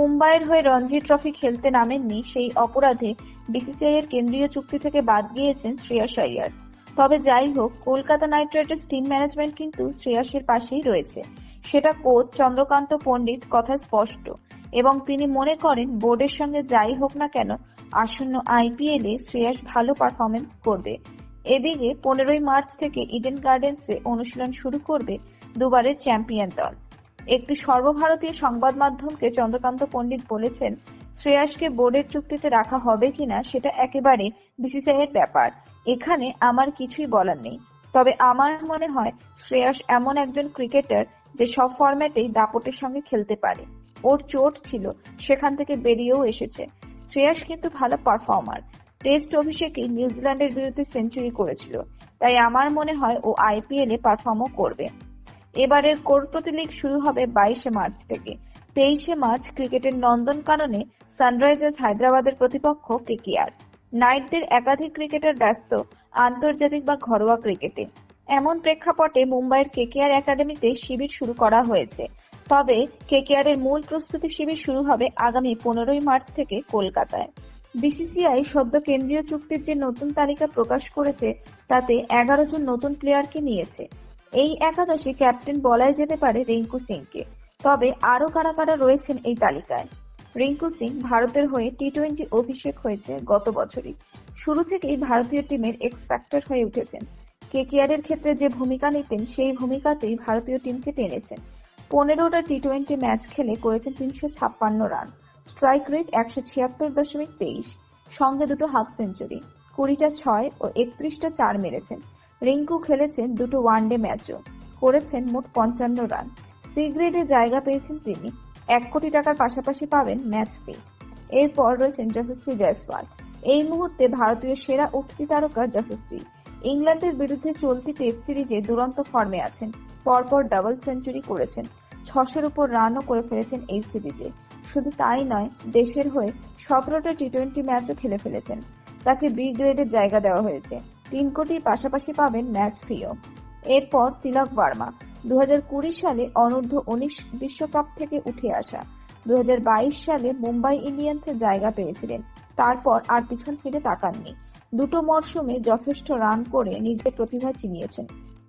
মুম্বাইয়ের হয়ে রঞ্জি ট্রফি খেলতে নামেননি সেই অপরাধে বিসিসিআই এর কেন্দ্রীয় চুক্তি থেকে বাদ গিয়েছেন শ্রেয়াস আইয়ার তবে যাই হোক, Kolkata knight riders team management কিন্তু শ্রেয়াসের পাশেই রয়েছে। সেটা কোচ চন্দ্রকান্ত পণ্ডিত কথা স্পষ্ট। এবং তিনি মনে করেন, বোর্ডের সঙ্গে যাই হোক না কেন, আসন্ন আইপিএল শ্রেয়াস ভালো পারফরমেন্স করবে। এদিকে পনেরোই মার্চ থেকে ইডেন গার্ডেন্সে অনুশীলন শুরু করবে দুবারের চ্যাম্পিয়ন দল। একটি সর্বভারতীয় সংবাদ মাধ্যমকে চন্দ্রকান্ত পণ্ডিত বলেছেন, শ্রেয়াসকে বোর্ডের চুক্তিতে রাখা হবে কিনা সেটা একেবারে বিসিসিআই এর ব্যাপার। এখানে আমার কিছুই বলার নেই। তবে আমার মনে হয়, শ্রেয়াস এমন একজন ক্রিকেটার যে সব ফরম্যাটেই দাপটের সঙ্গে খেলতে পারে। ওর চোট ছিল, সেখান থেকে বেরিয়েও এসেছে। শ্রেয়াস কিন্তু ভালো পারফর্মার। টেস্ট অভিষেকে নিউজিল্যান্ডের বিরুদ্ধে সেঞ্চুরি করেছিল। তাই আমার মনে হয় ও আইপিএল পারফর্মও করবে। এবারের কোরপ্রতি লিগ শুরু হবে বাইশে মার্চ থেকে। তেইশে মার্চ ক্রিকেটের নন্দন নন্দনকাননে সানরাইজার্স হায়দ্রাবাদের প্রতিপক্ষ কেকেআর নাইটদের একাধিক ক্রিকেটার ব্যস্ত আন্তর্জাতিক বা ঘরোয়া ক্রিকেটে। এমন প্রেক্ষাপটে মুম্বাইয়ের কেকেআর একাডেমিতে শিবির শুরু করা হয়েছে। তবে কেকেআর এর মূল প্রস্তুতি শিবির শুরু হবে আগামী পনেরোই মার্চ থেকে কলকাতায়। বিসিসিআই সদ্য কেন্দ্রীয় চুক্তির যে নতুন তালিকা প্রকাশ করেছে, তাতে এগারো জন নতুন প্লেয়ারকে নিয়েছে। এই একাদশে ক্যাপ্টেন বলাই যেতে পারে রিঙ্কু সিংকে। তবে আরও কারা কারা রয়েছেন এই তালিকায়? রিঙ্কু সিং ভারতের হয়ে টি টোয়েন্টি অভিষেক হয়েছে গত বছরই। শুরু থেকেই ভারতীয় টিমের এক্স ফ্যাক্টর হয়ে উঠেছেন। কেকেআরের ক্ষেত্রে যে ভূমিকা নিতেন, সেই ভূমিকাতেই ভারতীয় টিমকে টেনেছেন। পনেরোটা টি টোয়েন্টি ম্যাচ খেলে করেছেন তিনশো ছাপ্পান্ন রান। স্ট্রাইক রেট একশো ছিয়াত্তর দশমিক তেইশ। সঙ্গে দুটো হাফ সেঞ্চুরি। কুড়িটা ছয় ও একত্রিশটা চার মেরেছেন। রিঙ্কু খেলেছেন দুটো ওয়ানডে ম্যাচও। করেছেন মোট পঞ্চান্ন রান। সি গ্রেডে জায়গা পেয়েছেন তিনি। এক কোটি টাকার পাশাপাশি পাবেন ম্যাচ ফি। এরপর রয়েছেন যশস্বী জয়সওয়াল। এই মুহূর্তে ভারতীয় সেরা উঠতি তারকা যশস্বী। ইংল্যান্ডের বিরুদ্ধে চলতি টেস্ট সিরিজে দুরন্ত ফর্মে আছেন। পরপর ডাবল সেঞ্চুরি করেছেন। ছশোর উপর রানও করে ফেলেছেন এই সিরিজে। শুধু তাই নয়, দেশের হয়ে সতেরোটা টি টোয়েন্টি ম্যাচও খেলে ফেলেছেন। তাকে বি গ্রেডে জায়গা দেওয়া হয়েছে। তিন কোটির পাশাপাশি পাবেন ম্যাচ ফিও। এরপর তিলক বার্মা দু হাজার কুড়ি সালে অনূর্ধ্ব উনিশ বিশ্বকাপ থেকে উঠে আসা দুই হাজার বাইশ সালে মুম্বাই ইন্ডিয়ান্সে জায়গা পেয়েছিলেন। তারপর আর পিছন ফিরে তাকাননি। দুটো মরশুমে যথেষ্ট রান করে নিজের প্রতিভা চিনিয়েছেন।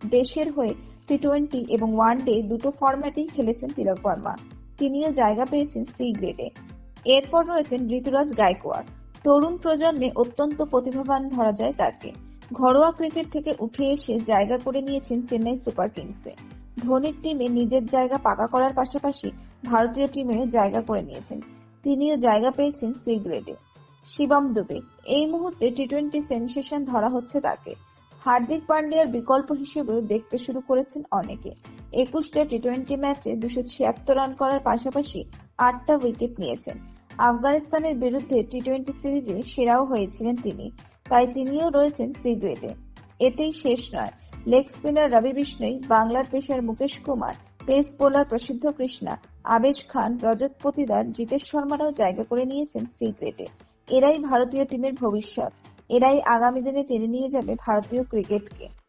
দেশের হয়ে টি টোয়েন্টি এবং ওয়ান ডে দুটো ফরম্যাটেই খেলেছেন তিলক বর্মা। তিনিও জায়গা পেয়েছেন সি গ্রেডে। এরপর রয়েছেন ঋতুরাজ গায়কোয়াড়। তরুণ প্রজন্মে অত্যন্ত প্রতিভাবান ধরা যায় তাকে। ঘরোয়া ক্রিকেট থেকে উঠে এসে জায়গা করে নিয়েছেন চেন্নাই সুপার কিংসে। ধোনির টিমে নিজের জায়গা পাকা করার পাশাপাশি ভারতীয় টিমে জায়গা করে নিয়েছেন। তিনিও জায়গা পেয়েছেন সি গ্রেডে। শিবম দুবে, এই মুহূর্তে টি টোয়েন্টি সেনসেশন ধরা হচ্ছে তাকে। হার্দিক পান্ডিয়ার বিকল্প হিসেবেও দেখতে শুরু করেছেন অনেকে। একুশটা টি টোয়েন্টি ম্যাচে দুশো ছিয়াত্তর রান করার পাশাপাশি আটটা উইকেট নিয়েছেন। আফগানিস্তানের বিরুদ্ধে টি টোয়েন্টি সিরিজে সেরাও হয়েছিলেন তিনি, তাই তিনিও রয়েছেন সি গ্রেডে। এতেই শেষ নয়। লেগ স্পিনার রবি বিষ্ণই বাংলার পেশার মুকেশ কুমার, পেস বোলার প্রসিদ্ধ কৃষ্ণা, আবেশ খান, রজত পতিদার, জিতেশ শর্মারাও জায়গা করে নিয়েছেন সি গ্রেডে। এরাই ভারতীয় টিমের ভবিষ্যৎ। এরাই আগামী দিনে টেনে নিয়ে যাবে ভারতীয় ক্রিকেটকে।